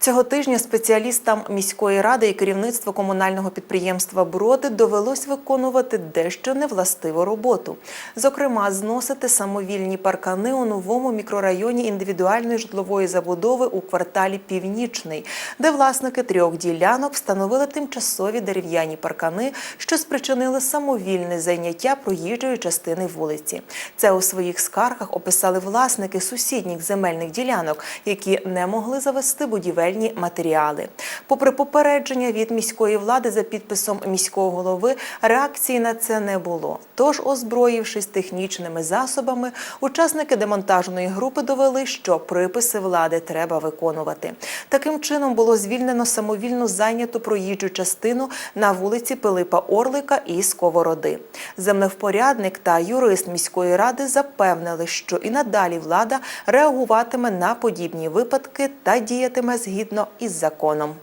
Цього тижня спеціалістам міської ради і керівництва комунального підприємства Броди довелось виконувати дещо невластиву роботу. Зокрема, зносити самовільні паркани у новому мікрорайоні індивідуальної житлової забудови у кварталі Північний, де власники трьох ділянок встановили тимчасові дерев'яні паркани, що спричинили самовільне зайняття проїжджої частини вулиці. Це у своїх скаргах описали власники сусідніх земельних ділянок, які не могли завести будівельні матеріали. Попри попередження від міської влади за підписом міського голови, реакції на це не було. Тож, озброївшись технічними засобами, учасники демонтажної групи довели, що приписи влади треба виконувати. Таким чином було звільнено самовільно зайняту проїжджу частину на вулиці Пилипа Орлика і Сковороди. Землевпорядник та юрист міської ради запевнили, що і надалі влада реагуватиме на подібні випадки та діятиме згідно із законом.